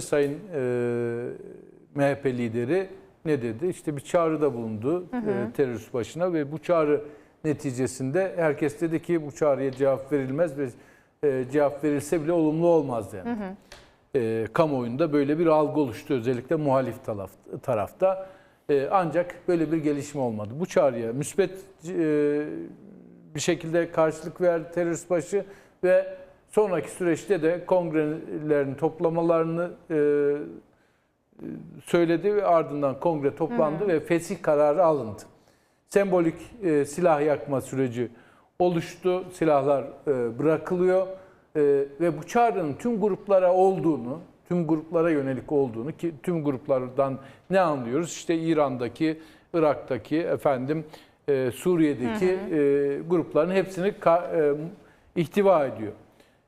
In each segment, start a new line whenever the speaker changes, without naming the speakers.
Sayın e, MHP lideri ne dedi? İşte bir çağrıda bulundu e, terörist başına ve bu çağrı neticesinde herkes dedi ki bu çağrıya cevap verilmez ve e, cevap verilse bile olumlu olmaz yani. E, kamuoyunda böyle bir algı oluştu özellikle muhalif taraf, tarafta. E, ancak böyle bir gelişme olmadı. Bu çağrıya müspet e, bir şekilde karşılık verdi terörist başı ve sonraki süreçte de kongrelerin toplamalarını e, söyledi ve ardından kongre toplandı ve fesih kararı alındı. Sembolik e, silah yakma süreci oluştu, silahlar e, bırakılıyor E, ve bu çağrının tüm gruplara olduğunu, tüm gruplara yönelik olduğunu ki tüm gruplardan ne anlıyoruz? İşte İran'daki, Irak'taki, efendim e, Suriye'deki e, grupların hepsini ka- e, ihtiva ediyor.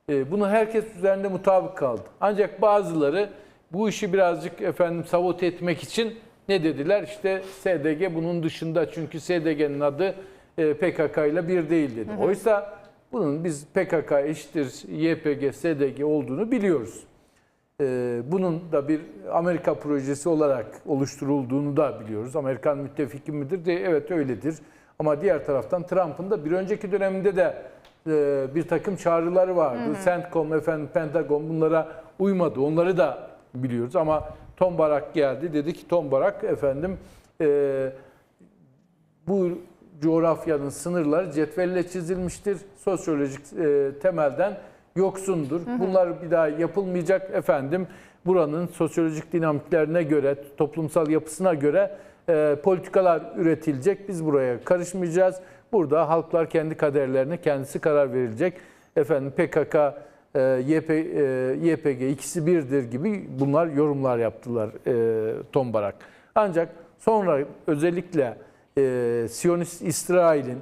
E, Bunu herkes üzerinde mutabık kaldı. Ancak bazıları bu işi birazcık efendim sabote etmek için ne dediler? İşte SDG bunun dışında çünkü SDG'nin adı e, PKK ile bir değil dedi. Oysa bunun biz PKK eşittir YPG, SDG olduğunu biliyoruz. E, Bunun da bir Amerika projesi olarak oluşturulduğunu da biliyoruz. Amerikan müttefiki midir? De, evet öyledir. Ama diğer taraftan Trump'ın da bir önceki döneminde de e, bir takım çağrıları vardı. CENTCOM, efendim Pentagon bunlara uymadı. Onları da biliyoruz ama Tom Barak geldi. Dedi ki Tom Barak efendim e, bu coğrafyanın sınırları cetvelle çizilmiştir. Sosyolojik e, temelden yoksundur. Bunlar bir daha yapılmayacak efendim. Buranın sosyolojik dinamiklerine göre, toplumsal yapısına göre e, politikalar üretilecek. Biz buraya karışmayacağız. Burada halklar kendi kaderlerine kendisi karar verilecek. Efendim PKK, e, YP, e, YPG ikisi birdir gibi bunlar yorumlar yaptılar e, Tom Barak. Ancak sonra özellikle e, Siyonist İsrail'in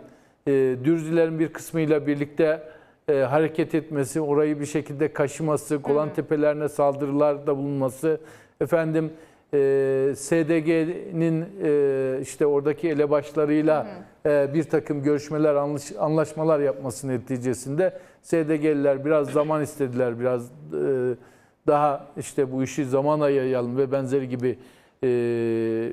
e, Dürzilerin bir kısmıyla birlikte e, hareket etmesi, orayı bir şekilde kaşıması, Golan Tepelerine saldırılarda bulunması, efendim e, SDG'nin e, işte oradaki elebaşlarıyla e, bir takım görüşmeler, anlaş- anlaşmalar yapması neticesinde SDG'liler biraz zaman istediler, biraz e, daha işte bu işi zamana yayalım ve benzeri gibi e,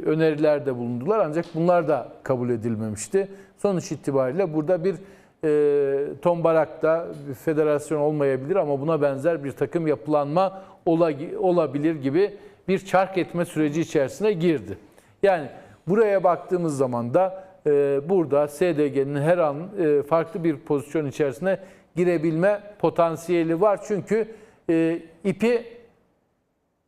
öneriler de bulundular. Ancak bunlar da kabul edilmemişti. Sonuç itibariyle burada bir e, Tom Barak'ta bir federasyon olmayabilir ama buna benzer bir takım yapılanma ola- olabilir gibi bir çark etme süreci içerisine girdi. Yani buraya baktığımız zaman da e, burada SDG'nin her an e, farklı bir pozisyon içerisine girebilme potansiyeli var. Çünkü e, ipi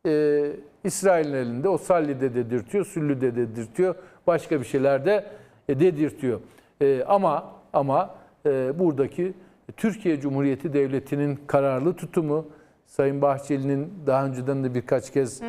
e, İsrail'in elinde. O Salli'de dedirtiyor, Süllü'de dedirtiyor, başka bir şeyler de e, dedirtiyor. E, ama ama e, buradaki Türkiye Cumhuriyeti Devleti'nin kararlı tutumu, Sayın Bahçeli'nin daha önceden de birkaç kez e,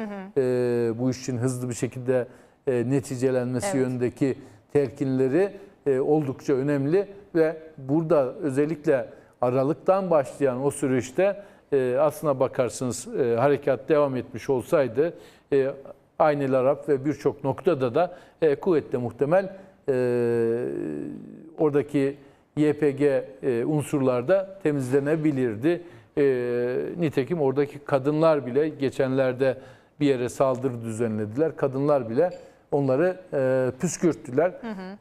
bu iş için hızlı bir şekilde e, neticelenmesi
Evet.
yönündeki telkinleri e, oldukça önemli ve burada özellikle Aralık'tan başlayan o süreçte e, aslına bakarsınız e, harekat devam etmiş olsaydı e, Aynel Arap ve birçok noktada da e, kuvvetle muhtemel e, oradaki YPG e, unsurlar da temizlenebilirdi. E, nitekim oradaki kadınlar bile geçenlerde bir yere saldırı düzenlediler. Kadınlar bile onları e, püskürttüler.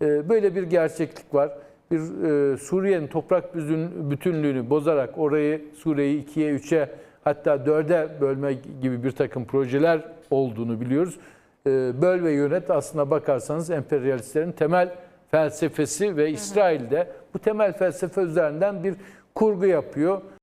E, böyle bir gerçeklik var. Bir e, Suriye'nin toprak bütün, bütünlüğünü bozarak orayı Suriye'yi ikiye, üçe hatta dörde bölme gibi bir takım projeler olduğunu biliyoruz. E, böl ve yönet aslına bakarsanız emperyalistlerin temel felsefesi ve İsrail'de bu temel felsefe üzerinden bir kurgu yapıyor.